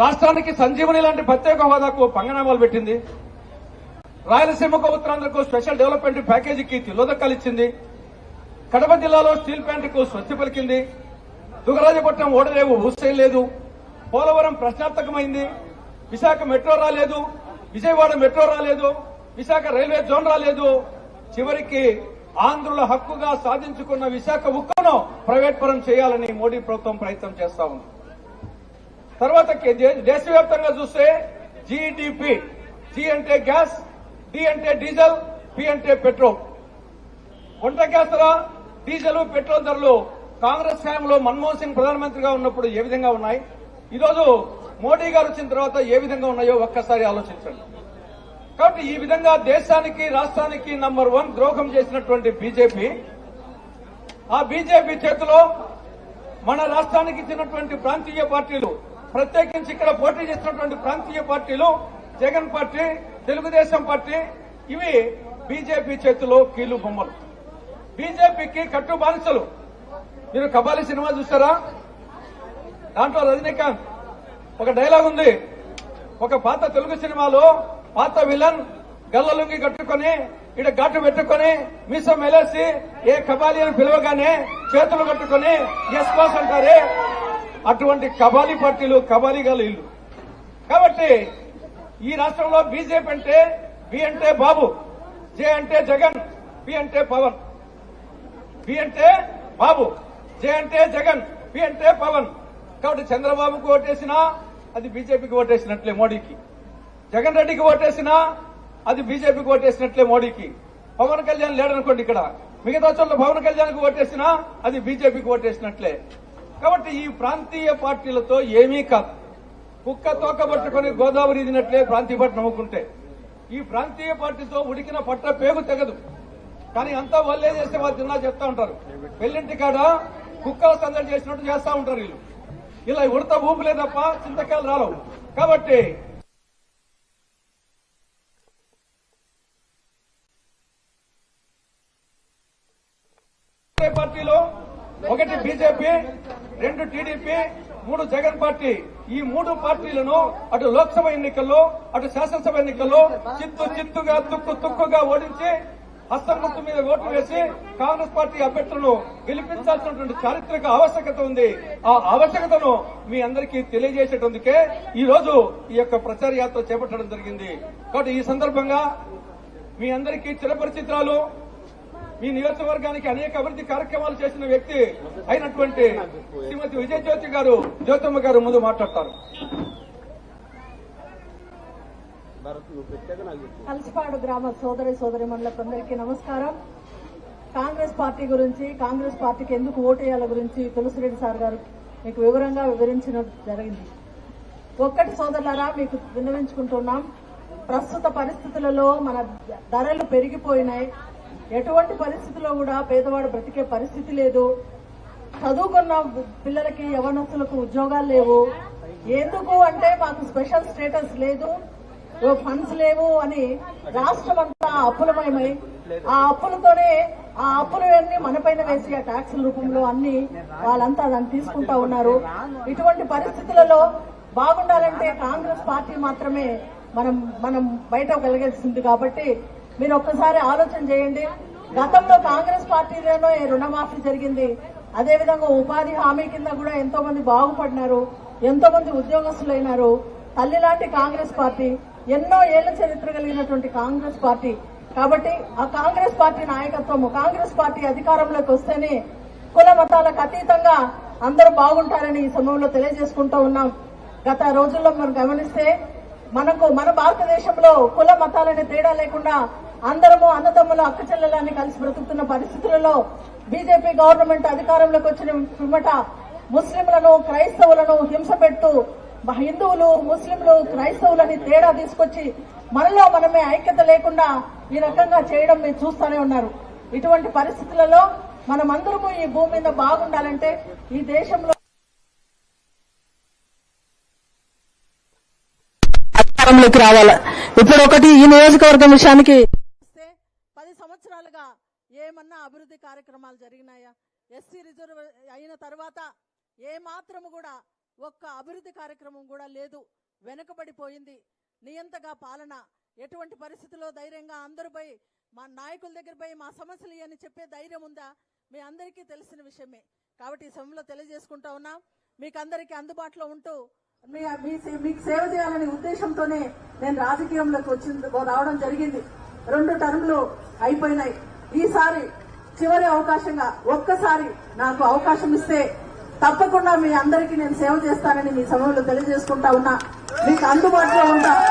రాష్ట్రానికి సంజీవని లాంటి ప్రత్యేక హోదాకు పంగనామాలు పెట్టింది. రాయలసీమకు ఉత్తరాంధ్రకు స్పెషల్ డెవలప్మెంట్ ప్యాకేజీకి తిలోదకాలు ఇచ్చింది. కడప జిల్లాలో స్టీల్ ప్లాంట్కు స్వస్తి పలికింది. దుగరాజపట్నం ఓడలేవు ఊసేయలేదు పోలవరం ప్రశ్నార్థకమైంది. విశాఖ మెట్రో రాలేదు. విజయవాడ మెట్రో రాలేదు. విశాఖ రైల్వే జోన్ రాలేదు. చివరికి ఆంధ్రుల హక్కుగా సాధించుకున్న విశాఖ ఉక్కును ప్రైవేట్ పరం చేయాలని మోడీ ప్రభుత్వం ప్రయత్నం చేస్తా ఉంది. తర్వాత దేశవ్యాప్తంగా చూస్తే జీడిపి జి అంటే గ్యాస్ డి అంటే డీజిల్ పి అంటే పెట్రోల్. వంట గ్యాస్ ధర డీజిల్ పెట్రోల్ ధరలు కాంగ్రెస్ హయాంలో మన్మోహన్ సింగ్ ప్రధానమంత్రిగా ఉన్నప్పుడు ఏ విధంగా ఉన్నాయి? ఈరోజు మోడీ గారు వచ్చిన తర్వాత ఏ విధంగా ఉన్నాయో ఒక్కసారి ఆలోచించండి. కాబట్టి ఈ విధంగా దేశానికి రాష్ట్రానికి నంబర్ వన్ ద్రోహం చేసినటువంటి బీజేపీ ఆ బీజేపీ చేతిలో మన రాష్ట్రానికి ఇచ్చినటువంటి ప్రాంతీయ పార్టీలు ప్రత్యేకించి ఇక్కడ పోటీ చేసినటువంటి ప్రాంతీయ పార్టీలు జగన్ పార్టీ తెలుగుదేశం పార్టీ ఇవి బీజేపీ చేతిలో కీలు బొమ్మలు. బీజేపీకి కట్టు బానిసలు. మీరు కబాలి సినిమా చూసారా? దాంట్లో రజనీకాంత్ ఒక డైలాగ్ ఉంది. ఒక పాత తెలుగు సినిమాలో పాత విలన్ గల్లలుంగి కట్టుకొని ఇడ గట్టు పెట్టుకొని మీసం మెలేసి ఏ కబాలి అని పిలవగానే చేతులు కట్టుకొని ఎస్ బాస్ అంటారే. అటువంటి కబాలి పార్టీలు కబాలి ఇల్లు. కాబట్టి ఈ రాష్ట్రంలో బీజేపీ అంటే బి అంటే బాబు జే అంటే జగన్ పి అంటే పవన్. బి అంటే బాబు జే అంటే జగన్ పి అంటే పవన్. కాబట్టి చంద్రబాబుకు ఓటేసినా అది బీజేపీకి ఓటేసినట్లే మోడీకి. జగన్ రెడ్డికి ఓటేసినా అది బీజేపీకి ఓటేసినట్లే మోడీకి. పవన్ కళ్యాణ్ లేడనుకోండి ఇక్కడ. మిగతా చోట్ల పవన్ కళ్యాణ్కి ఓటేసినా అది బీజేపీకి ఓటేసినట్లే. కాబట్టి ఈ ప్రాంతీయ పార్టీలతో ఏమీ కాదు. కుక్క తోకబట్టుకొని గోదావరి ఇదినట్లే ప్రాంతీయ పార్టీ నమ్ముకుంటే ఈ ప్రాంతీయ పార్టీతో ఉడికిన పట్ట పేగు తెగదు. కానీ అంతా వల్లే చేస్తే వాళ్ళు తిన్నా చెప్తా ఉంటారు. పెళ్ళింటి కాడ కుక్కల సందడి చేసినట్టు చేస్తా ఉంటారు వీళ్ళు. ఇలా ఉడత ఊపులే తప్ప చింతకాయలు రాలవు. కాబట్టి పార్టీలో ఒకటి బీజేపీ రెండు టీడీపీ మూడు జగన్ పార్టీ. ఈ మూడు పార్టీలను అటు లోక్సభ ఎన్నికల్లో అటు శాసనసభ ఎన్నికల్లో చిత్తు చిత్తుగా తుక్కు తుక్కుగా ఓడించి హస్తం గుర్తు మీద ఓట్లు వేసి కాంగ్రెస్ పార్టీ అభ్యర్థులను గెలిపించాల్సినటువంటి చారిత్రక ఆవశ్యకత ఉంది. ఆ ఆవశ్యకతను మీ అందరికీ తెలియజేసేటందుకే ఈ రోజు ఈ యొక్క ప్రచార యాత్ర చేపట్టడం జరిగింది. కాబట్టి ఈ సందర్భంగా మీ అందరికీ చిరపరిచిత్రాలు మీ నియోజకవర్గానికి అనేక అభివృద్ధి కార్యక్రమాలు చేసిన వ్యక్తి అయినటువంటి శ్రీమతి విజయ జ్యోతి గారు జ్యోతమ్మ గారు ముందు మాట్లాడతారు. కలిసిపాడు గ్రామ సోదరి సోదరి అందరికీ నమస్కారం. కాంగ్రెస్ పార్టీ గురించి కాంగ్రెస్ పార్టీకి ఎందుకు ఓటేయాల గురించి తులసిరెడ్డి సార్ గారు మీకు వివరంగా వివరించడం జరిగింది. ఒక్కటి సోదరులారా మీకు విన్నవించుకుంటున్నాం. ప్రస్తుత పరిస్థితులలో మన ధరలు పెరిగిపోయినాయి. ఎటువంటి పరిస్థితుల్లో కూడా పేదవాడు బ్రతికే పరిస్థితి లేదు. చదువుకున్న పిల్లలకి యవనస్తులకు ఉద్యోగాలు లేవు. ఎందుకు అంటే మాకు స్పెషల్ స్టేటస్ లేదు. ఓ ఫండ్స్ లేవు అని రాష్ట్రం అంతా అప్పులమయమై ఆ అప్పులతోనే ఆ అప్పులన్నీ మనపైన వేసి ఆ ట్యాక్సుల రూపంలో అన్ని వాళ్ళంతా దాన్ని తీసుకుంటా ఉన్నారు. ఇటువంటి పరిస్థితులలో బాగుండాలంటే కాంగ్రెస్ పార్టీ మాత్రమే మనం మనం బయట కలిగేసింది కాబట్టి మీరు ఒక్కసారి ఆలోచన చేయండి. గతంలో కాంగ్రెస్ పార్టీలోనూ రుణమాఫీ జరిగింది? అదేవిధంగా ఉపాధి హామీ కింద కూడా ఎంతో మంది బాగుపడినారు ఎంతో మంది ఉద్యోగస్తులైనారు. తల్లి లాంటి కాంగ్రెస్ పార్టీ ఎన్నో ఏళ్ళ చరిత్ర కలిగినటువంటి కాంగ్రెస్ పార్టీ. కాబట్టి ఆ కాంగ్రెస్ పార్టీ నాయకత్వము కాంగ్రెస్ పార్టీ అధికారంలోకి వస్తేనే కుల మతాలకు అతీతంగా అందరూ బాగుంటారని ఈ సమయంలో తెలియజేసుకుంటూ ఉన్నాం. గత రోజుల్లో మనం గమనిస్తే మనకు మన భారతదేశంలో కుల మతాలనే తేడా లేకుండా అందరము అన్నదమ్ములు అక్క కలిసి బ్రతుకుతున్న పరిస్థితులలో బీజేపీ గవర్నమెంట్ అధికారంలోకి వచ్చిన పిమ్మట ముస్లింలను క్రైస్తవులను హింస పెడుతూ హిందువులు ముస్లింలు క్రైస్తవులని తేడా తీసుకొచ్చి మనలో మనమే ఐక్యత లేకుండా ఈ రకంగా చేయడం మీరు చూస్తూనే ఉన్నారు. ఇటువంటి పరిస్థితులలో మనమందరము ఈ భూమి మీద బాగుండాలంటే ఈ దేశంలో అధికారంలోకి రావాలి. ఇప్పుడు ఒకటి ఈ నియోజకవర్గం విషయానికి ఏమన్నా అభివృద్ధి కార్యక్రమాలు జరిగినాయా? ఎస్సీ రిజర్వ్ అయిన తర్వాత ఏ మాత్రము కూడా ఒక్క అభివృద్ధి కార్యక్రమం కూడా లేదు. వెనుకబడిపోయింది. నియంతగా పాలన. ఎటువంటి పరిస్థితుల్లో ధైర్యంగా అందరూ పోయి మా నాయకుల దగ్గర పోయి మా సమస్యలు అని చెప్పే ధైర్యం ఉందా? మీ అందరికీ తెలిసిన విషయమే. కాబట్టి ఈ సమయంలో తెలియజేసుకుంటా ఉన్నా మీకు అందరికీ అందుబాటులో ఉంటూ మీ మీకు సేవ చేయాలనే ఉద్దేశంతోనే నేను రాజకీయంలోకి వచ్చింది రావడం జరిగింది. రెండు టర్మ్లు అయిపోయినాయి. ఈసారి చివరి అవకాశంగా ఒక్కసారి నాకు అవకాశం ఇస్తే తప్పకుండా మీ అందరికీ నేను సేవ చేస్తానని మీ సమయంలో తెలియజేసుకుంటా ఉన్నా. మీకు అందుబాటులో ఉంటా.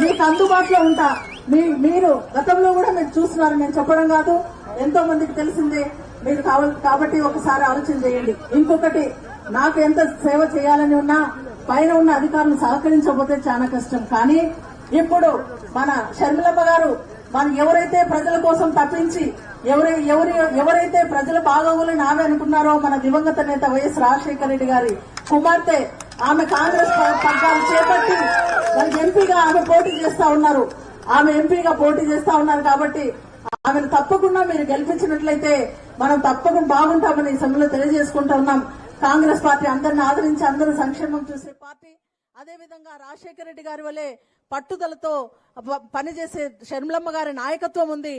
మీకు అందుబాటులో ఉంటా. మీ మీరు గతంలో కూడా మీరు చూస్తున్నారు. నేను చెప్పడం కాదు. ఎంతో మందికి తెలిసిందే. మీరు కావాలి కాబట్టి ఒకసారి ఆలోచన చేయండి. ఇంకొకటి నాకు ఎంత సేవ చేయాలని ఉన్నా పైన ఉన్న అధికారులు సహకరించకపోతే చాలా కష్టం. కానీ ఇప్పుడు మన షర్మిలమ్మ గారు మనం ఎవరైతే ప్రజల కోసం తప్పించి ఎవరై ఎవరి ఎవరైతే ప్రజల బాగోగులని ఆమె అనుకున్నారో మన దివంగత నేత వైఎస్ రాజశేఖర రెడ్డి గారి కుమార్తె ఆమె కాంగ్రెస్ ప- పగ్గాలు చేపట్టి మనకి ఎంపీగా ఆమె పోటీ చేస్తా ఉన్నారు. ఆమె ఎంపీగా పోటీ చేస్తా ఉన్నారు కాబట్టి ఆమెను తప్పకుండా మీరు గెలిపించినట్లయితే మనం తప్పకుండా బాగుంటామని ఈ సమయంలో తెలియజేసుకుంటా ఉన్నాం. కాంగ్రెస్ పార్టీ అందరిని ఆదరించి అందరూ సంక్షేమం చూసే పార్టీ. అదేవిధంగా రాజశేఖర రెడ్డి గారి వలె పట్టుదలతో పనిచేసే షర్మిలమ్మ గారి నాయకత్వం ఉంది.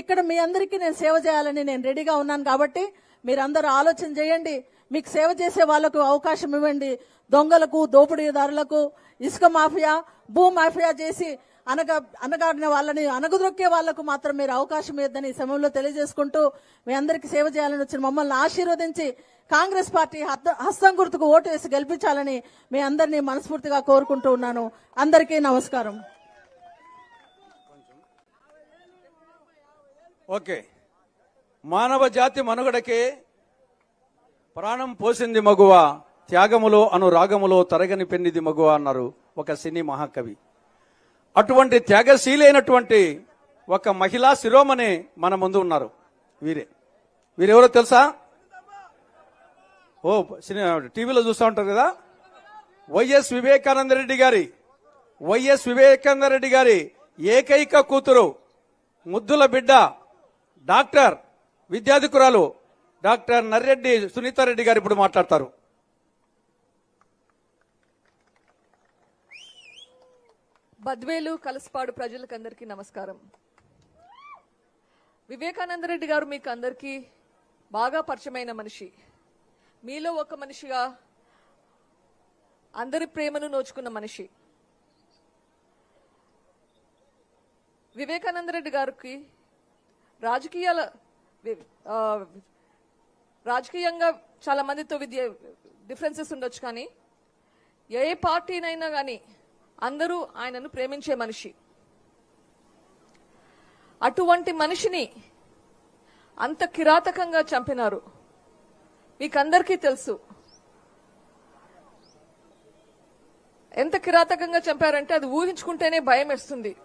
ఇక్కడ మీ అందరికీ నేను సేవ చేయాలని నేను రెడీగా ఉన్నాను కాబట్టి మీరందరూ ఆలోచన చేయండి. మీకు సేవ చేసే వాళ్ళకు అవకాశం ఇవ్వండి. దొంగలకు దోపిడీదారులకు ఇసుక మాఫియా భూ మాఫియా చేసి అనగ అనగాడిన వాళ్ళని అనగదొక్కే వాళ్ళకు మాత్రం మీరు అవకాశం ఇద్దని ఈ సమయంలో తెలియజేసుకుంటూ మీ అందరికీ సేవ చేయాలని వచ్చిన మమ్మల్ని ఆశీర్వదించి కాంగ్రెస్ పార్టీ హస్తం గుర్తుకు ఓటు వేసి గెలిపించాలని మీ అందరినీ మనస్ఫూర్తిగా కోరుకుంటూ ఉన్నాను. అందరికీ నమస్కారం. ఓకే. మానవ జాతి మనుగడకే ప్రాణం పోసింది మగువ త్యాగములో అను రాగములో తరగని పెన్నిది మగువ అన్నారు ఒక సినీ మహాకవి. అటువంటి త్యాగశీలైనటువంటి ఒక మహిళా శిరోమణి మన ముందు ఉన్నారు. వీరే. వీరెవరో తెలుసా? ఓ టీవీలో చూస్తూ ఉంటారు కదా? వైఎస్ వివేకానంద రెడ్డి గారి. వైఎస్ వివేకానంద రెడ్డి గారి ఏకైక కూతురు ముద్దుల బిడ్డ డాక్టర్ విద్యాధికురాలు డాక్టర్ నర్రెడ్డి సునీతారెడ్డి గారు ఇప్పుడు మాట్లాడతారు. బద్వేలు కలసపాడు ప్రజలకందరికీ నమస్కారం. వివేకానంద రెడ్డి గారు మీకు అందరికీ బాగా పరిచయమైన మనిషి. మీలో ఒక మనిషిగా అందరి ప్రేమను నోచుకున్న మనిషి. వివేకానంద రెడ్డి గారికి రాజకీయాల రాజకీయంగా చాలా మందితో విద్య డిఫరెన్సెస్ ఉండొచ్చు కానీ ఏ పార్టీనైనా కానీ అందరూ ఆయనను ప్రేమించే మనిషి. అటువంటి మనిషిని అంత కిరాతకంగా చంపినారు. మీకందరికీ తెలుసు. ఎంత కిరాతకంగా చంపారంటే అది ఊహించుకుంటేనే భయం వేస్తుంది.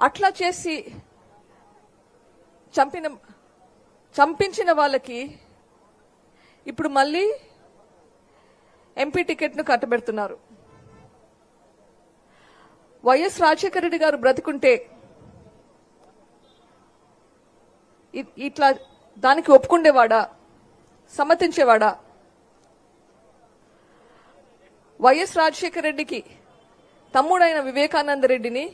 అట్లా చేసి చంపిన చంపించిన వాళ్ళకి ఇప్పుడు మళ్ళీ ఎంపీ టికెట్ను కట్టబెడుతున్నారు. వైఎస్ రాజశేఖర రెడ్డి గారు బ్రతికుంటే ఇట్లా దానికి ఒప్పుకుండేవాడా? సమ్మతించేవాడా? వైఎస్ రాజశేఖర రెడ్డికి తమ్ముడైన వివేకానంద రెడ్డిని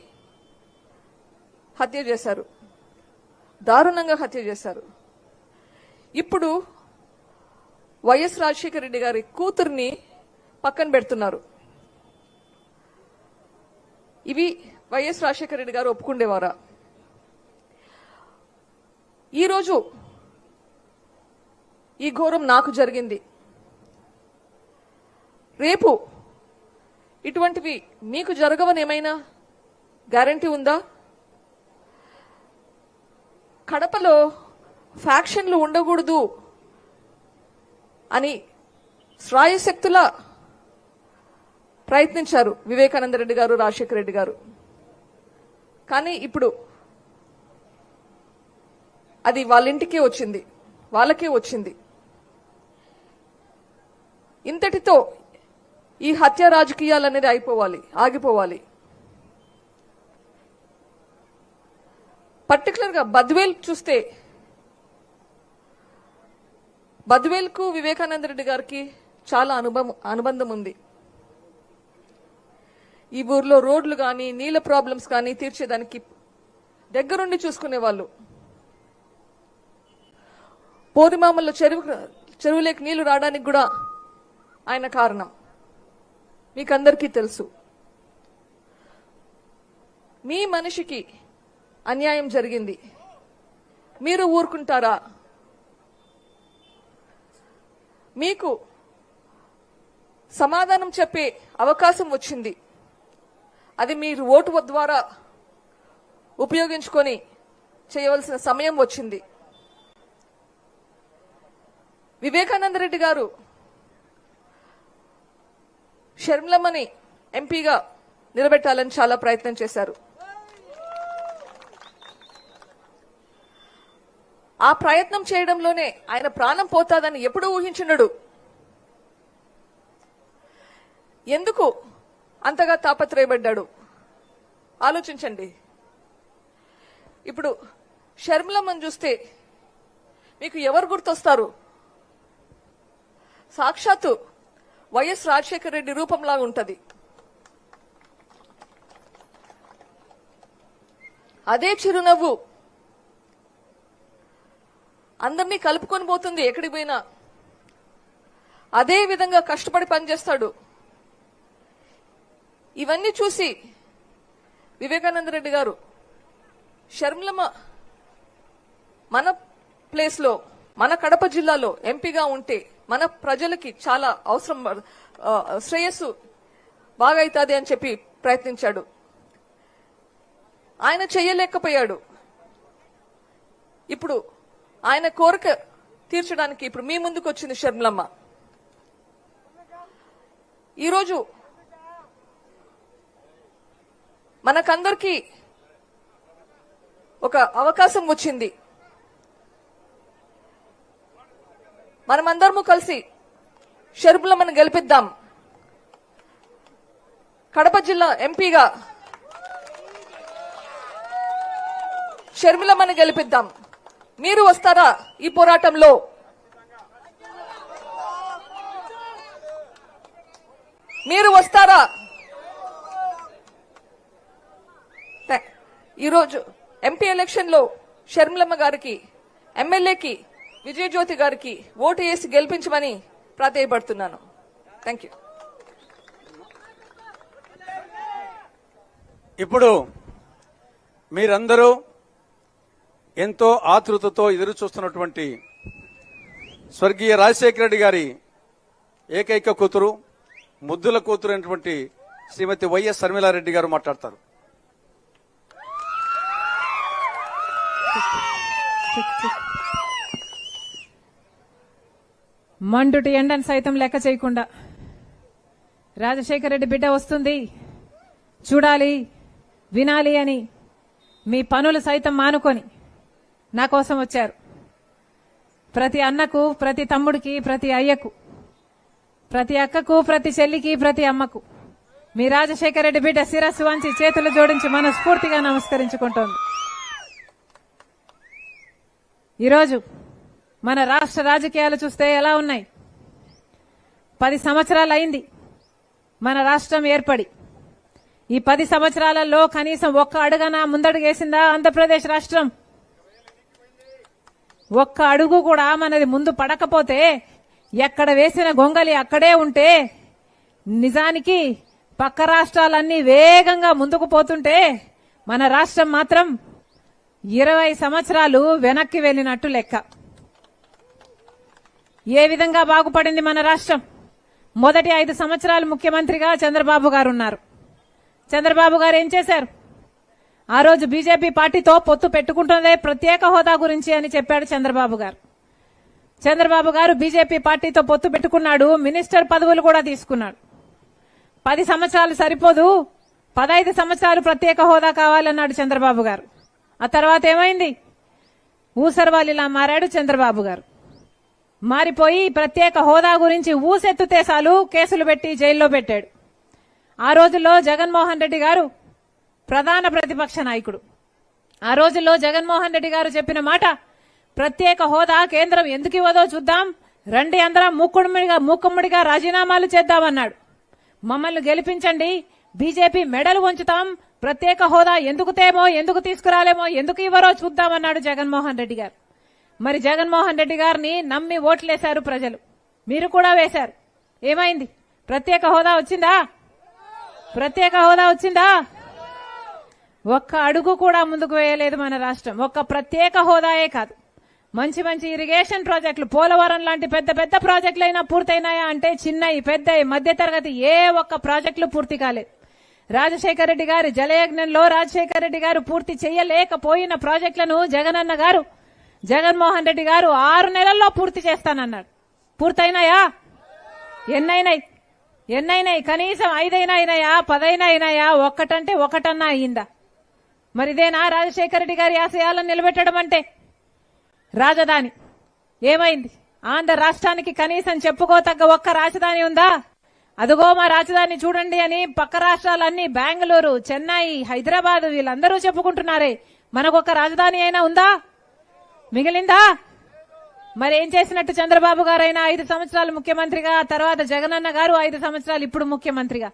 హత్య చేశారు. దారుణంగా హత్య చేశారు. ఇప్పుడు వైఎస్ రాజశేఖర రెడ్డి గారి కూతుర్ని పక్కన పెడుతున్నారు. ఇవి వైఎస్ రాజశేఖర రెడ్డి గారు ఒప్పుకుండేవారా? ఈరోజు ఈ ఘోరం నాకు జరిగింది. రేపు ఇటువంటివి మీకు జరగవని ఏమైనా గ్యారంటీ ఉందా? కడపలో ఫ్యాక్షన్లు ఉండకూడదు అని శ్రాయశక్తులా ప్రయత్నించారు వివేకానంద రెడ్డి గారు రాజశేఖర రెడ్డి గారు. కానీ ఇప్పుడు అది వాళ్ళింటికే వచ్చింది వాళ్ళకే వచ్చింది. ఇంతటితో ఈ హత్య రాజకీయాలు అనేది అయిపోవాలి ఆగిపోవాలి. పర్టికులర్గా బద్వేల్ చూస్తే బద్వేల్కు వివేకానంద రెడ్డి గారికి చాలా అనుభవం అనుబంధం ఉంది. ఈ ఊర్లో రోడ్లు కానీ నీళ్ళ ప్రాబ్లమ్స్ కానీ తీర్చేదానికి దగ్గరుండి చూసుకునేవాళ్ళు. పోరిమామల్లో చెరువు చెరువులోకి నీళ్ళు రావడానికి కూడా ఆయన కారణం. మీకందరికీ తెలుసు. మీ మనిషికి అన్యాయం జరిగింది. మీరు ఊరుకుంటారా? మీకు సమాధానం చెప్పే అవకాశం వచ్చింది. అది మీరు ఓటు ద్వారా ఉపయోగించుకొని చేయవలసిన సమయం వచ్చింది. వివేకానంద రెడ్డి గారు షర్మిలమ్మని ఎంపీగా నిలబెట్టాలని చాలా ప్రయత్నం చేశారు. ఆ ప్రయత్నం చేయడంలోనే ఆయన ప్రాణం పోతాదని ఎప్పుడూ ఊహించుండడు. ఎందుకు అంతగా తాపత్రయపడ్డాడు. ఆలోచించండి. ఇప్పుడు షర్మిలమ్మని చూస్తే మీకు ఎవరు గుర్తొస్తారు? సాక్షాత్తు వైఎస్ రాజశేఖర రెడ్డి రూపంలాగా ఉంటుంది. అదే చిరునవ్వు అందరినీ కలుపుకొని పోతుంది ఎక్కడికి పోయినా. అదే విధంగా కష్టపడి పనిచేస్తాడు. ఇవన్నీ చూసి వివేకానంద రెడ్డి గారు షర్మిలమ్మ మన ప్లేస్లో మన కడప జిల్లాలో ఎంపీగా ఉంటే మన ప్రజలకి చాలా అవసరం శ్రేయస్సు బాగా అవుతుంది అని చెప్పి ప్రయత్నించాడు. ఆయన చెయ్యలేకపోయాడు ఇప్పుడు ఆయన కోరిక తీర్చడానికి ఇప్పుడు మీ ముందుకు వచ్చింది షర్మిలమ్మ. ఈరోజు మనకందరికీ ఒక అవకాశం వచ్చింది. మనమందరము కలిసి షర్మిలమ్మను గెలిపిద్దాం. కడప జిల్లా ఎంపీగా షర్మిలమ్మను గెలిపిద్దాం. మీరు వస్తారా ఈ పోరాటంలో? మీరు వస్తారా? ఈరోజు ఎంపీ ఎలక్షన్లో షర్మిలమ్మ గారికి ఎమ్మెల్యేకి విజయజ్యోతి గారికి ఓటు వేసి గెలిపించమని ప్రాధేయపడుతున్నాను. థ్యాంక్ యూ ఇప్పుడు మీరందరూ ఎంతో ఆతృతతో ఎదురు చూస్తున్నటువంటి స్వర్గీయ రాజశేఖర రెడ్డి గారి ఏకైక కూతురు ముద్దుల కూతురు అయినటువంటి శ్రీమతి వైఎస్ శర్మిలారెడ్డి గారు మాట్లాడతారు. మండుటి ఎండను సైతం లెక్క చేయకుండా. రాజశేఖర రెడ్డి బిడ్డ వస్తుంది. చూడాలి వినాలి అని మీ పనులు సైతం మానుకొని నా కోసం వచ్చారు. ప్రతి అన్నకు ప్రతి తమ్ముడికి ప్రతి అయ్యకు ప్రతి అక్కకు ప్రతి చెల్లికి ప్రతి అమ్మకు మీ రాజశేఖర రెడ్డి బిడ్డ శిరస్సు వంచి చేతులు జోడించి మనస్ఫూర్తిగా నమస్కరించుకుంటోంది. ఈరోజు మన రాష్ట్ర రాజకీయాలు చూస్తే ఎలా ఉన్నాయి? పది సంవత్సరాలు అయింది మన రాష్ట్రం ఏర్పడి. ఈ పది సంవత్సరాలలో కనీసం ఒక్క అడుగన ముందడుగేసిందా ఆంధ్రప్రదేశ్ రాష్ట్రం? ఒక్క అడుగు కూడా మనది ముందు పడకపోతే ఎక్కడ వేసిన గొంగలి అక్కడే ఉంటే నిజానికి పక్క రాష్ట్రాలన్నీ వేగంగా ముందుకు పోతుంటే మన రాష్ట్రం మాత్రం ఇరవై సంవత్సరాలు వెనక్కి వెళ్ళినట్టు లెక్క. ఏ విధంగా బాగుపడింది మన రాష్ట్రం? మొదటి ఐదు సంవత్సరాలు ముఖ్యమంత్రిగా చంద్రబాబు గారు ఉన్నారు చంద్రబాబు గారు ఏం చేశారు? ఆ రోజు బీజేపీ పార్టీతో పొత్తు పెట్టుకుంటున్నదే ప్రత్యేక హోదా గురించి అని చెప్పాడు చంద్రబాబు గారు. చంద్రబాబు గారు బీజేపీ పార్టీతో పొత్తు పెట్టుకున్నాడు మినిస్టర్ పదవులు కూడా తీసుకున్నాడు. పది సంవత్సరాలు సరిపోదు పదహైదు సంవత్సరాలు ప్రత్యేక హోదా కావాలన్నాడు చంద్రబాబు గారు. ఆ తర్వాత ఏమైంది? ఊసరవాలిలా మారాడు చంద్రబాబు గారు. మారిపోయి ప్రత్యేక హోదా గురించి ఊసెత్తుతే చాలు కేసులు పెట్టి జైల్లో పెట్టాడు. ఆ రోజుల్లో జగన్మోహన్ రెడ్డి గారు ప్రధాన ప్రతిపక్ష నాయకుడు. ఆ రోజుల్లో జగన్మోహన్ రెడ్డి గారు చెప్పిన మాట ప్రత్యేక హోదా కేంద్రం ఎందుకు ఇవ్వదో చూద్దాం రండి అందరం మూకుమ్మడిగా మూకుమ్మడిగా రాజీనామాలు చేద్దామన్నాడు. మమ్మల్ని గెలిపించండి బీజేపీ మెడలు ఉంచుతాం ప్రత్యేక హోదా ఎందుకు తేమో ఎందుకు తీసుకురాలేమో ఎందుకు ఇవ్వరో చూద్దామన్నాడు జగన్మోహన్ రెడ్డి గారు. మరి జగన్మోహన్ రెడ్డి గారిని నమ్మి ఓట్లేశారు ప్రజలు. మీరు కూడా వేశారు. ఏమైంది? ప్రత్యేక హోదా వచ్చిందా? ప్రత్యేక హోదా వచ్చిందా? ఒక్క అడుగు కూడా ముందుకు వేయలేదు మన రాష్ట్రం. ఒక్క ప్రత్యేక హోదాయే కాదు. మంచి మంచి ఇరిగేషన్ ప్రాజెక్టులు పోలవరం లాంటి పెద్ద పెద్ద ప్రాజెక్టులు అయినా పూర్తయినాయా అంటే చిన్నవి పెద్దవి మధ్య తరగతి ఏ ఒక్క ప్రాజెక్టులు పూర్తి కాలేదు. రాజశేఖర రెడ్డి గారి జలయజ్ఞంలో రాజశేఖర రెడ్డి గారు పూర్తి చేయలేకపోయిన ప్రాజెక్టులను జగనన్న గారు జగన్మోహన్ రెడ్డి గారు ఆరు నెలల్లో పూర్తి చేస్తానన్నాడు. పూర్తయినాయా? ఎన్నైనాయి? ఎన్నైనాయి? కనీసం ఐదైనా అయినాయా? పదైనా అయినాయా? ఒక్కటంటే ఒకటన్నా అయిందా మరి ఇదేనా రాజశేఖర రెడ్డి గారి ఆశయాలను నిలబెట్టడం అంటే? రాజధాని. ఏమైంది? ఆంధ్ర రాష్ట్రానికి కనీసం చెప్పుకోతగ్గ ఒక్క రాజధాని ఉందా? అదుగో మా రాజధాని చూడండి అని పక్క రాష్ట్రాలన్నీ బెంగళూరు చెన్నై హైదరాబాద్ వీళ్ళందరూ చెప్పుకుంటున్నారే. మనకొక రాజధాని అయినా ఉందా? మిగిలిందా? మరి ఏం చేసినట్టు చంద్రబాబు గారైనా ఐదు సంవత్సరాలు ముఖ్యమంత్రిగా తర్వాత జగనన్న గారు ఐదు సంవత్సరాలు ఇప్పుడు ముఖ్యమంత్రిగా.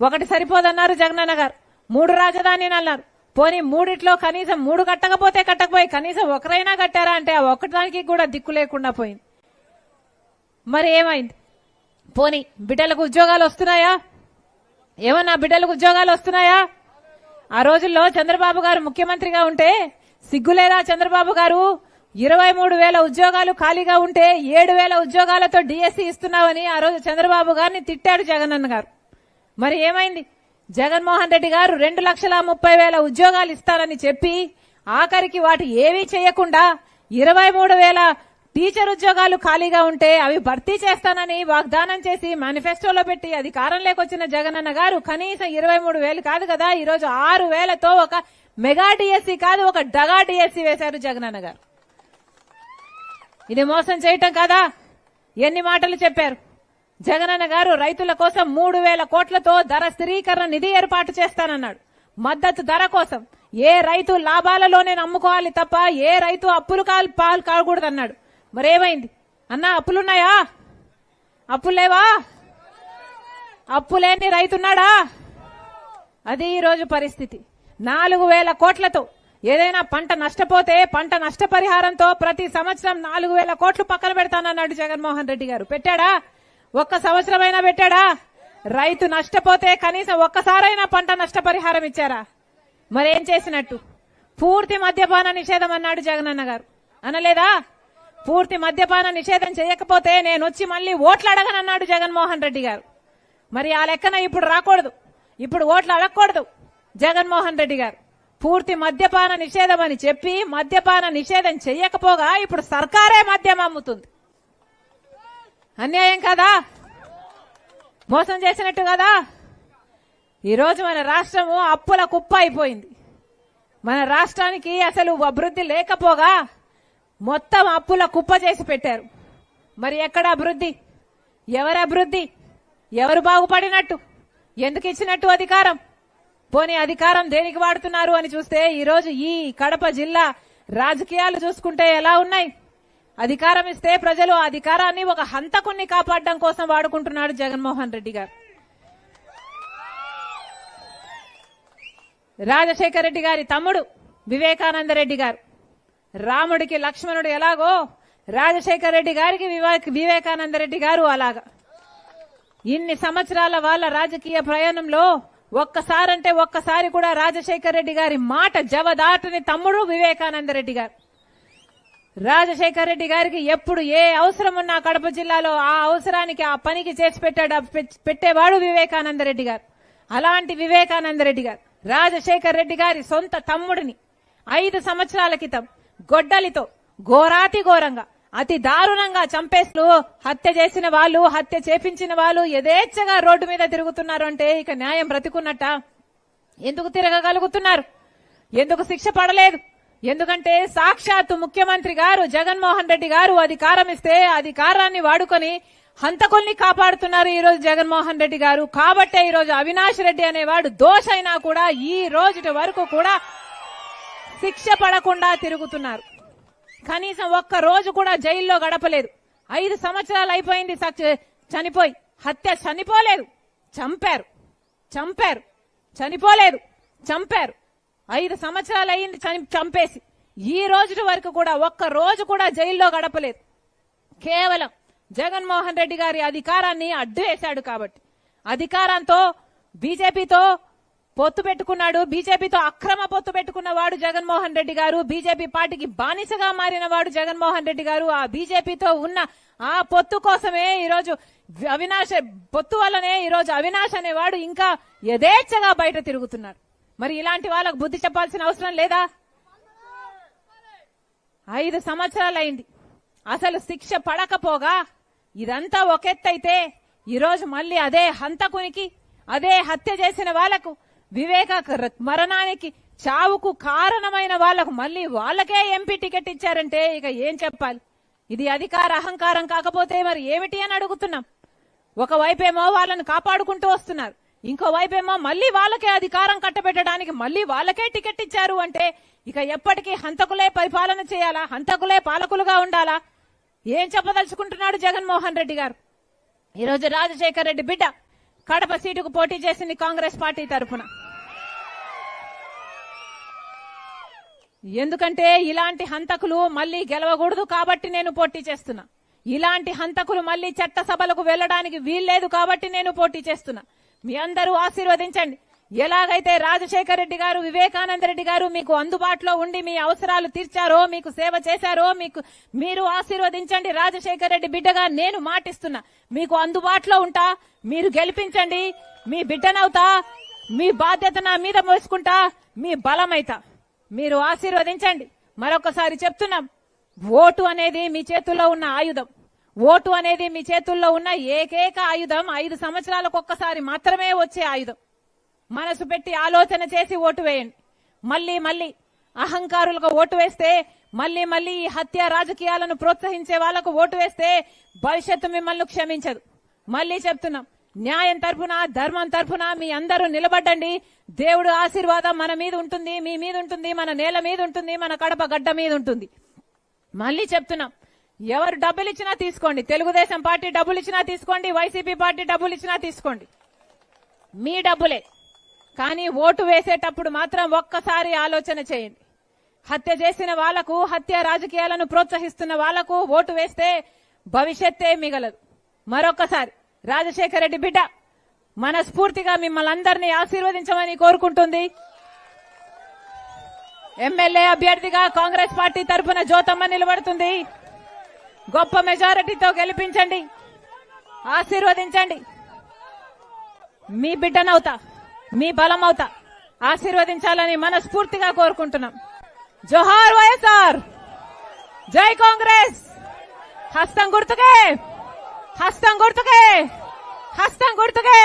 ఒకటి సరిపోదన్నారు జగనన్న గారు. మూడు రాజధానిని అన్నారు. పోనీ మూడిట్లో కనీసం మూడు కట్టకపోతే కట్టకపోయి కనీసం ఒకరైనా కట్టారా అంటే ఆ ఒక్కదానికి కూడా దిక్కు లేకుండా పోయింది. మరి ఏమైంది? పోనీ బిడ్డలకు ఉద్యోగాలు వస్తున్నాయా? ఏమన్నా బిడ్డలకు ఉద్యోగాలు వస్తున్నాయా? ఆ రోజుల్లో చంద్రబాబు గారు ముఖ్యమంత్రిగా ఉంటే సిగ్గులేదా చంద్రబాబు గారు? ఇరవై మూడు వేల ఉద్యోగాలు ఖాళీగా ఉంటే ఏడు వేల ఉద్యోగాలతో డిఎస్సి ఇస్తున్నామని ఆ రోజు చంద్రబాబు గారిని తిట్టాడు జగనన్న గారు. మరి ఏమైంది? జగన్మోహన్ రెడ్డి గారు రెండు లక్షల ముప్పై వేల ఉద్యోగాలు ఇస్తానని చెప్పి ఆఖరికి వాటి ఏమీ చేయకుండా ఇరవై మూడు వేల టీచర్ ఉద్యోగాలు ఖాళీగా ఉంటే అవి భర్తీ చేస్తానని వాగ్దానం చేసి మేనిఫెస్టోలో పెట్టి అధికారంలోకి వచ్చిన జగనన్న గారు కనీసం ఇరవై మూడు వేలు కాదు కదా ఈరోజు ఆరు వేలతో ఒక మెగా డిఎస్సీ కాదు ఒక డగా డిఎస్సీ వేశారు జగనన్న గారు. ఇది మోసం చేయటం కాదా? ఎన్ని మాటలు చెప్పారు? జగనన్న గారు రైతుల కోసం మూడు వేల కోట్లతో ధర స్థిరీకరణ నిధి ఏర్పాటు చేస్తానన్నాడు. మద్దతు ధర కోసం. ఏ రైతు లాభాలలోనే నమ్ముకోవాలి తప్ప ఏ రైతు అప్పులు కాలు పాలు కాకూడదన్నాడు. మరేమైంది? అన్నా అప్పులున్నాయా? అప్పులేవా? అప్పులేని రైతున్నాడా? అది ఈరోజు పరిస్థితి. నాలుగు వేల కోట్లతో ఏదైనా పంట నష్టపోతే పంట నష్టపరిహారంతో ప్రతి సంవత్సరం నాలుగు వేల కోట్లు పక్కన పెడతానన్నాడు జగన్మోహన్ రెడ్డి గారు. పెట్టాడా? ఒక్క సంవత్సరమైనా పెట్టాడా? రైతు నష్టపోతే కనీసం ఒక్కసారైనా పంట నష్టపరిహారం ఇచ్చారా? మరేం చేసినట్టు? పూర్తి మద్యపాన నిషేధం అన్నాడు జగనన్న గారు. అనలేదా? పూర్తి మద్యపాన నిషేధం చేయకపోతే నేను వచ్చి మళ్ళీ ఓట్లు అడగనన్నాడు జగన్మోహన్ రెడ్డి గారు. మరి ఆ లెక్కన ఇప్పుడు రాకూడదు. ఇప్పుడు ఓట్లు అడగకూడదు జగన్మోహన్ రెడ్డి గారు. పూర్తి మద్యపాన నిషేధం అని చెప్పి మద్యపాన నిషేధం చెయ్యకపోగా ఇప్పుడు సర్కారే మద్యం అమ్ముతుంది. అన్యాయం కదా? మోసం చేసినట్టు కదా? ఈరోజు మన రాష్ట్రము అప్పుల కుప్ప అయిపోయింది. మన రాష్ట్రానికి అసలు అభివృద్ధి లేకపోగా మొత్తం అప్పుల కుప్ప చేసి పెట్టారు. మరి ఎక్కడ అభివృద్ధి? ఎవరి అభివృద్ధి? ఎవరు బాగుపడినట్టు? ఎందుకు ఇచ్చినట్టు అధికారం? పోనీ అధికారం దేనికి వాడుతున్నారు అని చూస్తే ఈరోజు ఈ కడప జిల్లా రాజకీయాలు చూసుకుంటే ఎలా ఉన్నాయి? అధికారం ఇస్తే ప్రజలు ఆ అధికారాన్ని ఒక హంతకుణ్ణి కాపాడడం కోసం వాడుకుంటున్నాడు జగన్మోహన్ రెడ్డి గారు. రాజశేఖర రెడ్డి గారి తమ్ముడు వివేకానంద రెడ్డి గారు. రాముడికి లక్ష్మణుడు ఎలాగో రాజశేఖర రెడ్డి గారికి వివే- వివేకానంద రెడ్డి గారు అలాగా. ఇన్ని సంవత్సరాల వాళ్ళ రాజకీయ ప్రయాణంలో ఒక్కసారంటే ఒక్కసారి కూడా రాజశేఖర రెడ్డి గారి మాట జవదాటని తమ్ముడు వివేకానంద రెడ్డి గారు. రాజశేఖర రెడ్డి గారికి ఎప్పుడు ఏ అవసరం ఉన్నా కడప జిల్లాలో ఆ అవసరానికి ఆ పనికి చేసి పెట్టాడు పెట్టేవాడు వివేకానంద రెడ్డి గారు. అలాంటి వివేకానంద రెడ్డి గారు. రాజశేఖర రెడ్డి గారి సొంత తమ్ముడిని ఐదు సంవత్సరాల క్రితం గొడ్డలితో ఘోరాతి ఘోరంగా అతి దారుణంగా చంపేస్తూ హత్య చేసిన వాళ్ళు హత్య చేపించిన వాళ్ళు యథేచ్ఛగా రోడ్డు మీద తిరుగుతున్నారు అంటే ఇక న్యాయం బ్రతికున్నట్ట. ఎందుకు తిరగగలుగుతున్నారు? ఎందుకు శిక్ష పడలేదు? ఎందుకంటే సాక్షాత్తు ముఖ్యమంత్రి గారు జగన్మోహన్ రెడ్డి గారు అధికారం ఇస్తే అధికారాన్ని వాడుకొని హంతకుల్ని కాపాడుతున్నారు ఈ రోజు జగన్మోహన్ రెడ్డి గారు. కాబట్టే ఈ రోజు అవినాష్ రెడ్డి అనేవాడు దోషైనా కూడా ఈ రోజు వరకు కూడా శిక్ష పడకుండా తిరుగుతున్నారు. కనీసం ఒక్క రోజు కూడా జైల్లో గడపలేదు. ఐదు సంవత్సరాలు అయిపోయింది సచ్- చనిపోయి. హత్య చనిపోలేదు. చంపారు. చంపారు. చనిపోలేదు. చంపారు. ఐదు సంవత్సరాలు అయింది చని- చంపేసి. ఈ రోజు వరకు కూడా ఒక్క రోజు కూడా జైల్లో గడపలేదు. కేవలం జగన్మోహన్ రెడ్డి గారి అధికారాన్ని అడ్డు వేశాడు కాబట్టి. అధికారంతో బీజేపీతో పొత్తు పెట్టుకున్నాడు. బీజేపీతో అక్రమ పొత్తు పెట్టుకున్న వాడు జగన్మోహన్ రెడ్డి గారు. బీజేపీ పార్టీకి బానిసగా మారిన వాడు జగన్మోహన్ రెడ్డి గారు. ఆ బీజేపీతో ఉన్న ఆ పొత్తు కోసమే ఈరోజు అవినాష్ పొత్తు వల్లనే ఈరోజు అవినాష్ అనేవాడు ఇంకా యథేచ్ఛగా బయట తిరుగుతున్నారు. మరి ఇలాంటి వాళ్ళకు బుద్ధి చెప్పాల్సిన అవసరం లేదా? ఐదు సంవత్సరాలైంది. అసలు శిక్ష పడకపోగా ఇదంతా ఒకెత్తైతే ఈరోజు మళ్ళీ అదే హంతకునికి అదే హత్య చేసిన వాళ్ళకు వివేక మరణానికి చావుకు కారణమైన వాళ్ళకు మళ్ళీ వాళ్ళకే ఎంపీ టికెట్ ఇచ్చారంటే ఇక ఏం చెప్పాలి? ఇది అధికార అహంకారం కాకపోతే మరి ఏమిటి అని అడుగుతున్నాం. ఒకవైపేమో వాళ్ళని కాపాడుకుంటూ వస్తున్నారు. ఇంకో వైపేమో మళ్ళీ వాళ్ళకే అధికారం కట్టబెట్టడానికి మళ్ళీ వాళ్ళకే టికెట్ ఇచ్చారు అంటే ఇక ఎప్పటికీ హంతకులే పరిపాలన చేయాలా? హంతకులే పాలకులుగా ఉండాలా? ఏం చెప్పదలుచుకుంటున్నాడు జగన్మోహన్ రెడ్డి గారు? ఈరోజు రాజశేఖర్ రెడ్డి బిడ్డ కడప సీటుకు పోటీ చేసింది కాంగ్రెస్ పార్టీ తరఫున ఎందుకంటే ఇలాంటి హంతకులు మళ్ళీ గెలవకూడదు కాబట్టి నేను పోటీ చేస్తున్నా. ఇలాంటి హంతకులు మళ్ళీ చట్టసభలకు వెళ్ళడానికి వీల్లేదు కాబట్టి నేను పోటీ చేస్తున్నా. మీ అందరూ ఆశీర్వదించండి. ఎలాగైతే రాజశేఖర రెడ్డి గారు వివేకానంద రెడ్డి గారు మీకు అందుబాటులో ఉండి మీ అవసరాలు తీర్చారో మీకు సేవ చేశారో మీకు మీరు ఆశీర్వదించండి. రాజశేఖర రెడ్డి బిడ్డగా నేను మాటిస్తున్నా. మీకు అందుబాటులో ఉంటా. మీరు గెలిపించండి. మీ బిడ్డనవుతా. మీ బాధ్యత నా మీద మోసుకుంటా. మీ బలమైతా. మీరు ఆశీర్వదించండి. మరొకసారి చెప్తున్నాం ఓటు అనేది మీ చేతుల్లో ఉన్న ఆయుధం. ఓటు అనేది మీ చేతుల్లో ఉన్న ఏకైక ఆయుధం. ఐదు సంవత్సరాలకు ఒక్కసారి మాత్రమే వచ్చే ఆయుధం. మనసు పెట్టి ఆలోచన చేసి ఓటు వేయండి. మళ్ళీ మళ్ళీ అహంకారులకు ఓటు వేస్తే మళ్ళీ మళ్ళీ ఈ హత్య రాజకీయాలను ప్రోత్సహించే వాళ్ళకు ఓటు వేస్తే భవిష్యత్తు మిమ్మల్ని క్షమించదు. మళ్ళీ చెప్తున్నాం న్యాయం తరఫున ధర్మం తరఫున మీ అందరూ నిలబడ్డండి. దేవుడు ఆశీర్వాదం మన మీద ఉంటుంది మీ మీద ఉంటుంది మన నేల మీద ఉంటుంది మన కడప గడ్డ మీద ఉంటుంది. మళ్ళీ చెప్తున్నాం ఎవరు డబ్బులు ఇచ్చినా తీసుకోండి. తెలుగుదేశం పార్టీ డబ్బులు ఇచ్చినా తీసుకోండి వైసీపీ పార్టీ డబ్బులు ఇచ్చినా తీసుకోండి. మీ డబ్బులే. కానీ ఓటు వేసేటప్పుడు మాత్రం ఒక్కసారి ఆలోచన చేయండి. హత్య చేసిన వాళ్ళకు హత్య రాజకీయాలను ప్రోత్సహిస్తున్న వాళ్ళకు ఓటు వేస్తే భవిష్యత్తే మిగలదు. మరొకసారి రాజశేఖర రెడ్డి బిడ్డ మనస్ఫూర్తిగా మిమ్మల్ని అందరినీ ఆశీర్వదించమని కోరుకుంటుంది. ఎమ్మెల్యే అభ్యర్థిగా కాంగ్రెస్ పార్టీ తరఫున జ్యోతమ్మ నిలబడుతుంది. గొప్ప మెజారిటీతో గెలిపించండి. ఆశీర్వదించండి. మీ బిడ్డనవుతా మీ బలం అవుతా ఆశీర్వదించాలని మనస్ఫూర్తిగా కోరుకుంటున్నాం. జోహార్ వైఎస్ఆర్! జై కాంగ్రెస్! హస్తం గుర్తుకే! హస్తం గుర్తుకే! హస్తం గుర్తుకే